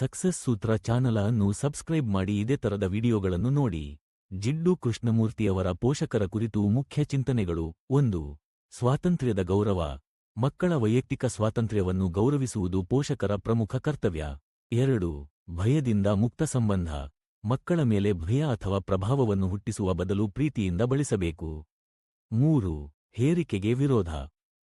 Success ಸೂತ್ರ channel ಅನ್ನು subscribe ಮಾಡಿ ಇದೇ ತರದ ವಿಡಿಯೋಗಳನ್ನು ನೋಡಿ. ಜಿಡ್ಡು ಕೃಷ್ಣಮೂರ್ತಿಯವರ ಪೋಷಕರ ಕುರಿತು ಮುಖ್ಯ ಚಿಂತನೆಗಳು. ಒಂದು, ಸ್ವಾತಂತ್ರ್ಯದ ಗೌರವ. ಮಕ್ಕಳ ವೈಯಕ್ತಿಕ ಸ್ವಾತಂತ್ರ್ಯವನ್ನು ಗೌರವಿಸುವುದು ಪೋಷಕರ ಪ್ರಮುಖ ಕರ್ತವ್ಯ. ಎರಡು, ಭಯದಿಂದ ಮುಕ್ತ ಸಂಬಂಧ. ಮಕ್ಕಳ ಮೇಲೆ ಭಯ ಅಥವಾ ಪ್ರಭಾವವನ್ನು ಹುಟ್ಟಿಸುವ ಬದಲು ಪ್ರೀತಿಯಿಂದ ಬಳಸಬೇಕು. ಮೂರು, ಹೇರಿಕೆಗೆ ವಿರೋಧ.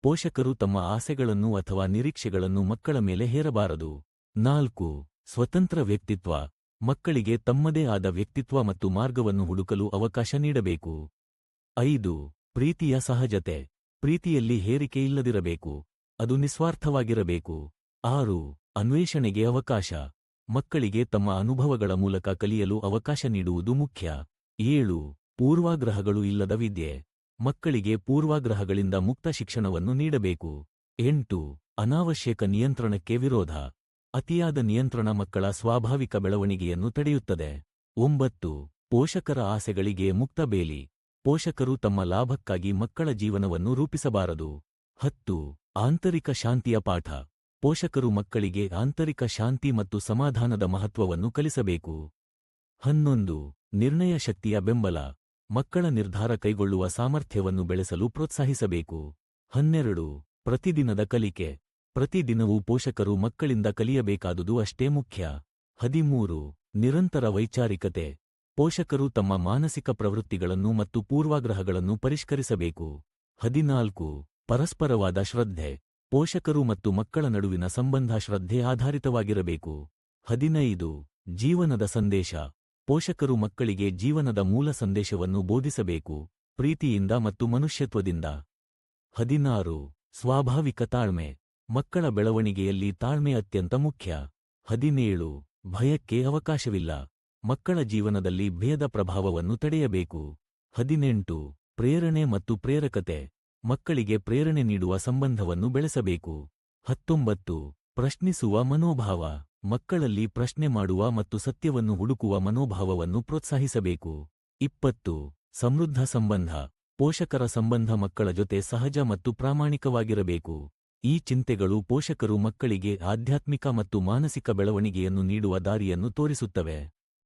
ಪೋಷಕರು ತಮ್ಮ ಆಸೆಗಳನ್ನು ಅಥವಾ ನಿರೀಕ್ಷೆಗಳನ್ನು ಮಕ್ಕಳ ಮೇಲೆ ಹೇರಬಾರದು. ನಾಲ್ಕು ಸ್ವತಂತ್ರ ವ್ಯಕ್ತಿತ್ವ, ಮಕ್ಕಳಿಗೆ ತಮ್ಮದೇ ಆದ ವ್ಯಕ್ತಿತ್ವ ಮತ್ತು ಮಾರ್ಗವನ್ನು ಹುಡುಕಲು ಅವಕಾಶ ನೀಡಬೇಕು. ಐದು, ಪ್ರೀತಿಯ ಸಹಜತೆ, ಪ್ರೀತಿಯಲ್ಲಿ ಹೇರಿಕೆ ಇಲ್ಲದಿರಬೇಕು, ಅದು ನಿಸ್ವಾರ್ಥವಾಗಿರಬೇಕು. ಆರು, ಅನ್ವೇಷಣೆಗೆ ಅವಕಾಶ, ಮಕ್ಕಳಿಗೆ ತಮ್ಮ ಅನುಭವಗಳ ಮೂಲಕ ಕಲಿಯಲು ಅವಕಾಶ ನೀಡುವುದು ಮುಖ್ಯ. ಏಳು, ಪೂರ್ವಾಗ್ರಹಗಳು ಇಲ್ಲದ ವಿದ್ಯೆ, ಮಕ್ಕಳಿಗೆ ಪೂರ್ವಾಗ್ರಹಗಳಿಂದ ಮುಕ್ತ ಶಿಕ್ಷಣವನ್ನು ನೀಡಬೇಕು. ಎಂಟು, ಅನಾವಶ್ಯಕ ನಿಯಂತ್ರಣಕ್ಕೆ ವಿರೋಧ ಅತಿಯಾದ ನಿಯಂತ್ರಣ ಮಕ್ಕಳ ಸ್ವಾಭಾವಿಕ ಬೆಳವಣಿಗೆಯನ್ನು ತಡೆಯುತ್ತದೆ. ಒಂಬತ್ತು, ಪೋಷಕರ ಆಸೆಗಳಿಗೆ ಮುಕ್ತ ಬೇಲಿ. ಪೋಷಕರು ತಮ್ಮ ಲಾಭಕ್ಕಾಗಿ ಮಕ್ಕಳ ಜೀವನವನ್ನು ರೂಪಿಸಬಾರದು. ಹತ್ತು, ಆಂತರಿಕ ಶಾಂತಿಯ ಪಾಠ. ಪೋಷಕರು ಮಕ್ಕಳಿಗೆ ಆಂತರಿಕ ಶಾಂತಿ ಮತ್ತು ಸಮಾಧಾನದ ಮಹತ್ವವನ್ನು ಕಲಿಸಬೇಕು. ಹನ್ನೊಂದು, ನಿರ್ಣಯ ಶಕ್ತಿಯ ಬೆಂಬಲ. ಮಕ್ಕಳ ನಿರ್ಧಾರ ಕೈಗೊಳ್ಳುವ ಸಾಮರ್ಥ್ಯವನ್ನು ಬೆಳೆಸಲು ಪ್ರೋತ್ಸಾಹಿಸಬೇಕು. ಹನ್ನೆರಡು, ಪ್ರತಿದಿನದ ಕಲಿಕೆ. ಪ್ರತಿದಿನವೂ ಪೋಷಕರು ಮಕ್ಕಳಿಂದ ಕಲಿಯಬೇಕಾದುದು ಅಷ್ಟೇ ಮುಖ್ಯ. ಹದಿಮೂರು. ನಿರಂತರ ವೈಚಾರಿಕತೆ. ಪೋಷಕರು ತಮ್ಮ ಮಾನಸಿಕ ಪ್ರವೃತ್ತಿಗಳನ್ನು ಮತ್ತು ಪೂರ್ವಾಗ್ರಹಗಳನ್ನು ಪರಿಷ್ಕರಿಸಬೇಕು. ಹದಿನಾಲ್ಕು. ಪರಸ್ಪರವಾದ ಶ್ರದ್ಧೆ. ಪೋಷಕರು ಮತ್ತು ಮಕ್ಕಳ ನಡುವಿನ ಸಂಬಂಧ ಶ್ರದ್ಧೆ ಆಧಾರಿತವಾಗಿರಬೇಕು. ಹದಿನೈದು. ಜೀವನದ ಸಂದೇಶ. ಪೋಷಕರು ಮಕ್ಕಳಿಗೆ ಜೀವನದ ಮೂಲ ಸಂದೇಶವನ್ನು ಬೋಧಿಸಬೇಕು. ಪ್ರೀತಿಯಿಂದ ಮತ್ತು ಮನುಷ್ಯತ್ವದಿಂದ. ಹದಿನಾರು. ಸ್ವಾಭಾವಿಕ ತಾಳ್ಮೆ. ಮಕ್ಕಳ ಬೆಳವಣಿಗೆಯಲ್ಲಿ ತಾಳ್ಮೆ ಅತ್ಯಂತ ಮುಖ್ಯ. ಹದಿನೇಳು, ಭಯಕ್ಕೆ ಅವಕಾಶವಿಲ್ಲ. ಮಕ್ಕಳ ಜೀವನದಲ್ಲಿ ಭೇದ ಪ್ರಭಾವವನ್ನು ತಡೆಯಬೇಕು. ಹದಿನೆಂಟು, ಪ್ರೇರಣೆ ಮತ್ತು ಪ್ರೇರಕತೆ. ಮಕ್ಕಳಿಗೆ ಪ್ರೇರಣೆ ನೀಡುವ ಸಂಬಂಧವನ್ನು ಬೆಳೆಸಬೇಕು. ಹತ್ತೊಂಬತ್ತು, ಪ್ರಶ್ನಿಸುವ ಮನೋಭಾವ. ಮಕ್ಕಳಲ್ಲಿ ಪ್ರಶ್ನೆ ಮಾಡುವ ಮತ್ತು ಸತ್ಯವನ್ನು ಹುಡುಕುವ ಮನೋಭಾವವನ್ನು ಪ್ರೋತ್ಸಾಹಿಸಬೇಕು. ಇಪ್ಪತ್ತು, ಸಮೃದ್ಧ ಸಂಬಂಧ. ಪೋಷಕರ ಸಂಬಂಧ ಮಕ್ಕಳ ಜೊತೆ ಸಹಜ ಮತ್ತು ಪ್ರಾಮಾಣಿಕವಾಗಿರಬೇಕು. ಈ ಚಿಂತೆಗಳು ಪೋಷಕರು ಮಕ್ಕಳಿಗೆ ಆಧ್ಯಾತ್ಮಿಕ ಮತ್ತು ಮಾನಸಿಕ ಬೆಳವಣಿಗೆಯನ್ನು ನೀಡುವ ದಾರಿಯನ್ನು ತೋರಿಸುತ್ತವೆ.